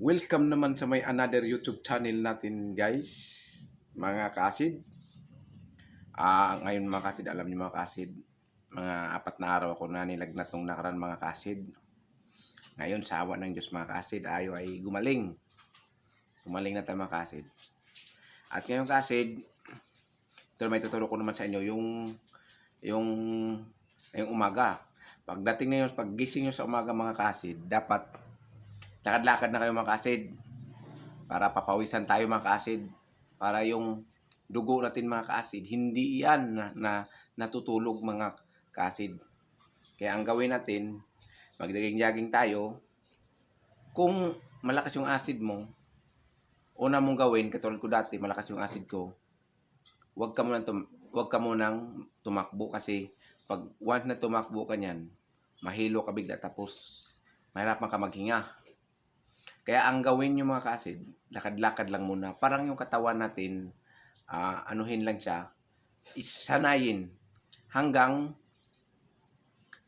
Welcome naman sa may another YouTube channel natin guys, mga kasid. Ah, ngayon mga kasid, alam niyo mga kasid, mga apat na araw ako na nilagnat nung nakaraan mga kasid. Ngayon, sa awa ng Diyos mga kasid, ayo ay gumaling. Gumaling na tayo mga kasid. At ngayon kasid, ito may tuturo ko naman sa inyo, yung, yung, yung umaga. Pagdating yun, paggising nyo sa umaga mga kasid, dapat lakad-lakad na kayo mga kasid para papawisan tayo mga kasid para yung dugo natin mga kasid hindi yan na, na natutulog mga kasid kaya ang gawin natin magdaging-jaging tayo. Kung malakas yung acid mo una mong gawin katulad ko dati malakas yung acid ko wag ka muna tum- wag ka munang tumakbo kasi pag once na tumakbo ka niyan mahilo ka bigla tapos mahirapan ka maghinga kaya ang gawin nyo mga kasid, lakad-lakad lang muna. Parang yung katawan natin, ah, anuhin lang siya, isanayin hanggang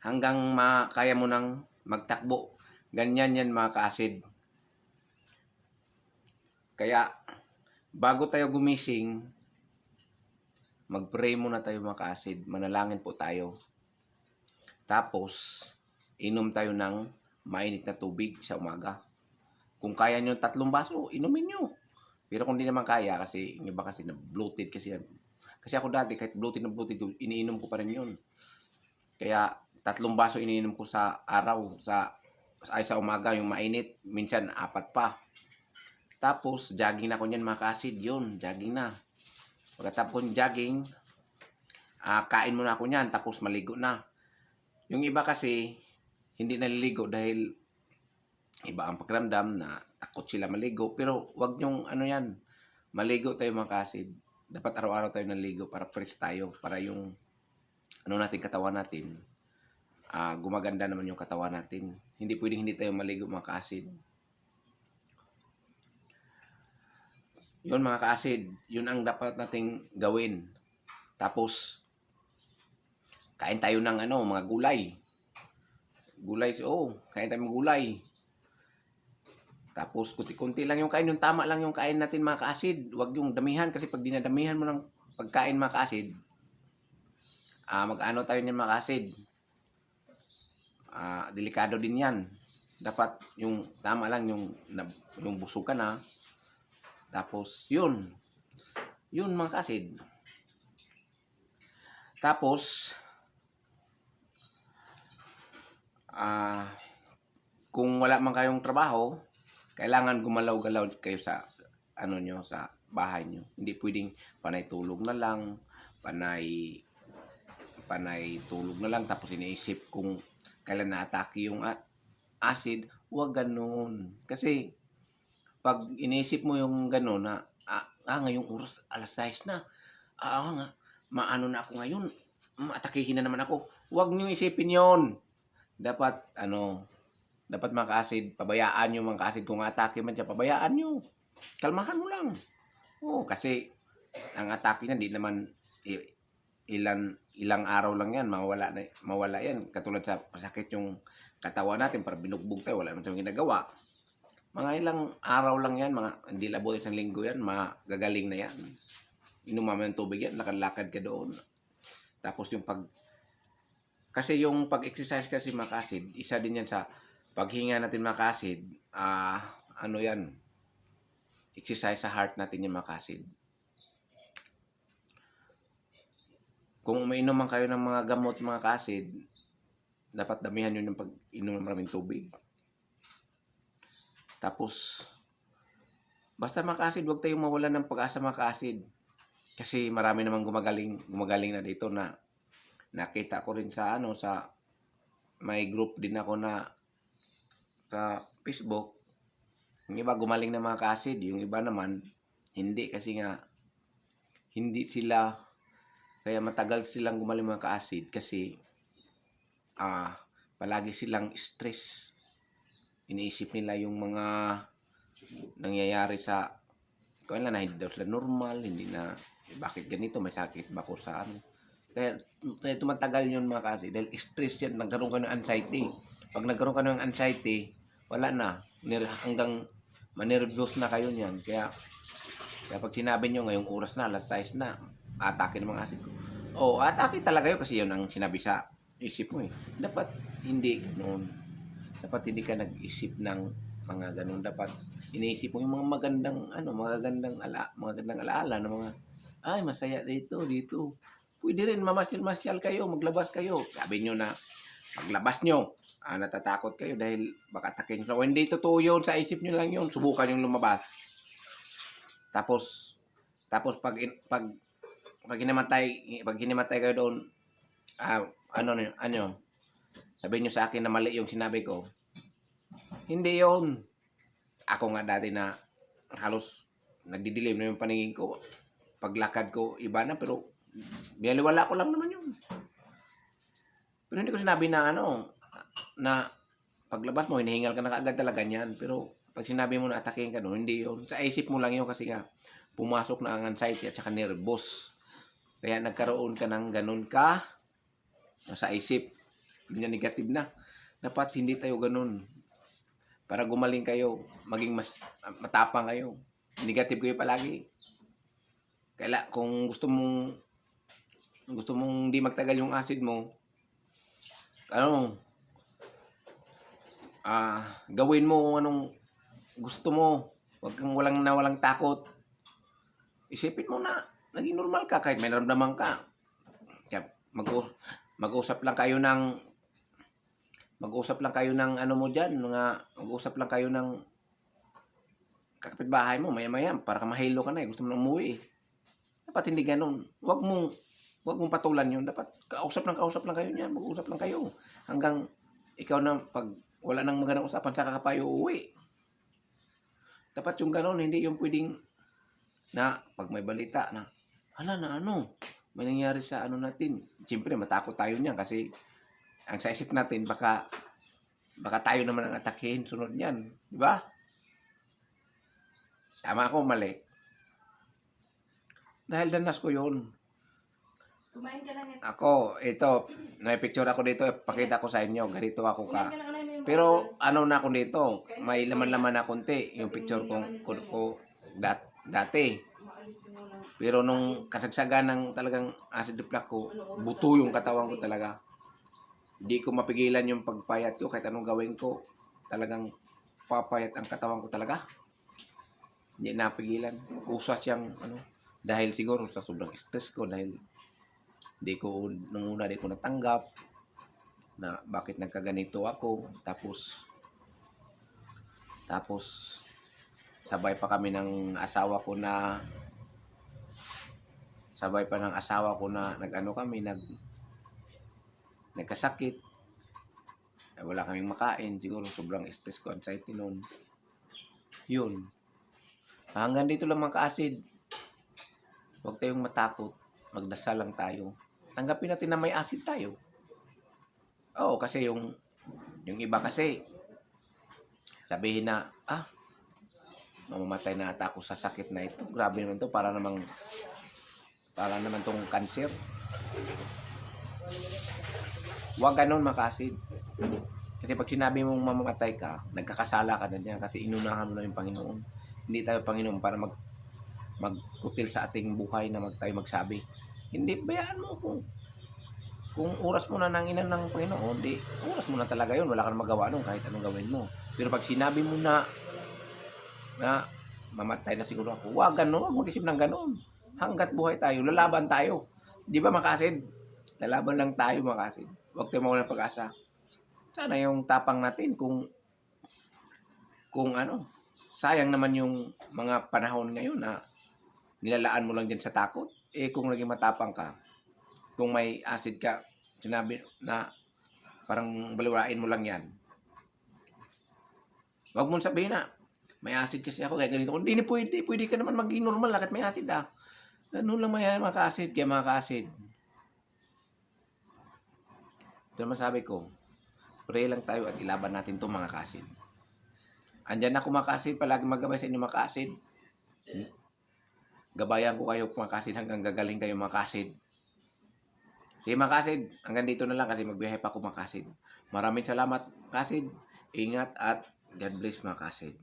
hanggang makaya mo nang magtakbo. Ganyan yan mga kasid. Kaya bago tayo gumising, mag-pray muna tayo mga kasid. Manalangin po tayo. Tapos, inom tayo ng mainit na tubig sa umaga. Kung kaya nyo tatlong baso, inumin nyo. Pero kung di naman kaya, kasi yung iba kasi na bloated kasi yan. Kasi ako dati, kahit bloated na bloated, iniinom ko pa rin yun. Kaya tatlong baso iniinom ko sa araw, sa ay sa umaga, yung mainit, minsan apat pa. Tapos, jogging na ko niyan mga kasid, yun, jogging na. Pagkatapos kong jogging, ah, kain muna ako niyan, tapos maligo na. Yung iba kasi, hindi naliligo dahil iba ang pakiramdam na takot sila maligo. Pero wag nyong ano yan, maligo tayo mga kasid. Dapat araw-araw tayo naligo para fresh tayo. Para yung ano natin katawan natin, ah gumaganda naman yung katawan natin. Hindi pwedeng hindi tayo maligo mga kasid. Yun mga kaasid, yun ang dapat nating gawin. Tapos, kain tayo ng ano, mga gulay. Gulay, oh, kain tayo ng gulay. Tapos, kunti-kunti lang yung kain. Yung tama lang yung kain natin mga kaasid. Huwag yung damihan kasi pag dinadamihan mo ng pagkain mga kaasid, ah mag-ano tayo niyan mga kaasid. Ah, delikado din yan. Dapat yung tama lang yung yung busog ka na. Tapos, yun. Yun mga kaasid. Tapos, ah kung wala man kayong trabaho, kailangan gumalaw-galaw kayo sa ano nyo, sa bahay nyo. Hindi pwedeng panay tulog na lang, panay panay tulog na lang tapos iniisip kung kailan na-atake yung a- acid, huwag ganun. Kasi pag iniisip mo yung ganun na ah, ah ngayong oras alas 6 na. Ah, ah, nga, maano na ako ngayon. Maatakihin na naman ako. Huwag niyo isipin 'yon. Dapat ano, dapat mga ka-acid, pabayaan nyo mga ka-acid. Kung atake man siya, pabayaan nyo. Kalmahan mo lang. Oo, kasi ang atake niya, di naman ilan ilang araw lang yan, mawala na, mawala yan. Katulad sa sakit yung katawan natin, para binugbog tayo, wala naman tayong ginagawa. Mga ilang araw lang yan, mga hindi labot isang linggo yan, magagaling na yan. Inuman mo yung tubig yan, lakad-lakad ka doon. Tapos yung pag kasi yung pag-exercise kasi mga ka-acid, isa din yan sa paghinga natin mga ka-acid, ah, ano yan, exercise sa heart natin yung mga ka-acid. Kung umiinom man kayo ng mga gamot mga ka-acid, dapat damihan yun yung pag-inom ng maraming tubig. Tapos, basta mga ka-acid, huwag tayong mawala ng pag-asa mga ka-acid. Kasi marami namang gumagaling, gumagaling na dito na nakita ko rin sa ano sa may group din ako na sa Facebook yung iba gumaling na mga kasid yung iba naman hindi kasi nga hindi sila kaya matagal silang gumaling mga ka-acid kasi ah palagi silang stress iniisip nila yung mga nangyayari sa kung na hindi daw sila normal hindi na eh, bakit ganito may sakit ba ko sa ano kaya, kaya tumatagal yun mga kasi. Dahil stress yan, nagkaroon ka ng anxiety. Pag nagkaroon ka ng anxiety, wala na. Hanggang Manervyos na kayo niyan. Kaya, kaya pag sinabi nyo ngayong oras na, alas 6 na, atake ng mga asid ko. Oo, atake talaga yun kasi yun ang sinabi sa isip mo eh. Dapat hindi ganun. Dapat hindi ka nag-isip ng mga ganun. Dapat iniisip mo yung mga magandang, ano, magagandang ala, magagandang alaala ng mga, ay, masaya dito, dito. Pwede rin mamasyal-masyal kayo, maglabas kayo. Sabi nyo na, paglabas nyo, ah, natatakot kayo dahil baka atakin nyo. So, hindi totoo yun, sa isip nyo lang yun, subukan yung lumabas. Tapos, tapos pag, pag, pag hinamatay, pag hinamatay kayo doon, ah, ano, ano, sabihin nyo sa akin na mali yung sinabi ko. Hindi yon Ako nga dati na halos nagdidilim na yung paningin ko. Paglakad ko, iba na, pero binaliwala ko lang naman yun. Pero hindi ko sinabi na ano, na paglabas mo, hinihingal ka na kaagad talaga niyan. Pero pag sinabi mo na atakin ka doon, hindi yun. Sa isip mo lang yun kasi nga, pumasok na ang anxiety at saka nervous. Kaya nagkaroon ka ng ganun ka sa isip. Na negative na. Dapat hindi tayo ganun. Para gumaling kayo, maging mas matapang kayo. Negative kayo palagi. Kaya kung gusto mong gusto mong di magtagal yung acid mo, ano, ah, gawin mo kung anong gusto mo. Huwag kang walang na walang takot. Isipin mo na, naging normal ka kahit may naramdaman ka. Kaya mag mag-usap lang kayo ng mag-usap lang kayo ng ano mo diyan, mga mag-usap lang kayo ng kapitbahay mo maya-maya para ka mahilo ka na eh. Gusto mo na umuwi eh. Dapat hindi ganun. Huwag mong huwag mong patulan yun. Dapat kausap lang kausap lang kayo niyan. Mag-usap lang kayo. Hanggang ikaw na pag wala nang magandang usapan sa kakapayo uuwi. Dapat yung ganun, hindi yung pwedeng na pag may balita na hala na ano, may nangyari sa ano natin. Siyempre, matakot tayo niyan kasi ang sa isip natin, baka baka tayo naman ang atakin sunod niyan. Di ba? Tama ako, mali. Dahil danas ko yun. Kumain ka lang ito. Ako, ito, may picture ako dito, pakita ko sa inyo, ganito ako Kumain ka. ka lang Pero ano na ako dito, may laman-laman na konti, yung picture ko, ko, ko dat, dati. Pero nung kasagsagan ng talagang acid reflux ko, buto yung katawan ko talaga. Hindi ko mapigilan yung pagpayat ko kahit anong gawin ko. Talagang papayat ang katawan ko talaga. Hindi napigilan. Kusa siyang ano. Dahil siguro sa sobrang stress ko dahil hindi ko nung una di ko natanggap na bakit nagkaganito ako tapos tapos sabay pa kami ng asawa ko na sabay pa ng asawa ko na nag-ano kami, nag nagkasakit. Eh, wala kaming makain. Siguro sobrang stress ko, anxiety noon. Yun. Hanggang dito lang mga ka-acid. Huwag tayong matakot. Magdasal lang tayo. Tanggapin natin na may acid tayo. Oo, kasi yung yung iba kasi sabihin na, ah, mamamatay na ata ako sa sakit na ito. Grabe naman to para namang para naman tong cancer. Huwag ganun makasid. Kasi pag sinabi mong mamamatay ka, nagkakasala ka na niyan kasi inunahan mo na yung Panginoon. Hindi tayo Panginoon para mag magkutil sa ating buhay na mag tayo magsabi. Hindi, bayaan mo kung kung oras mo na nang inan ng Panginoon, di, oras mo na talaga yun. Wala kang magawa nun kahit anong gawin mo. Pero pag sinabi mo na, na, mamatay na siguro ako, wag ganun, wag mag-isip ng ganun. Hanggat buhay tayo, lalaban tayo. Di ba makasid? Lalaban lang tayo makasid. Huwag tayo mawala ng pag-asa. Sana yung tapang natin kung kung ano, sayang naman yung mga panahon ngayon na nilalaan mo lang dyan sa takot. Eh kung naging matapang ka, kung may acid ka, sinabi na parang baliwain mo lang yan. Huwag mong sabihin na, may acid kasi ako, kaya ganito. Hindi, hindi pwede. Pwede ka naman maging normal lakat may acid ah. Ganun lang may mga ka-acid, kaya mga ka-acid. Ito naman sabi ko, pray lang tayo at ilaban natin itong mga ka-acid. Andyan ako mga ka-acid, palagi magabay sa inyo mga ka-acid. Hmm? Gabayan ko kayo mga ka-acid hanggang gagaling kayo mga ka-acid. Sige mga kasid, hanggang dito na lang kasi magbiyahe pa ako mga kasid. Maraming salamat kasid. Ingat at God bless mga kasid.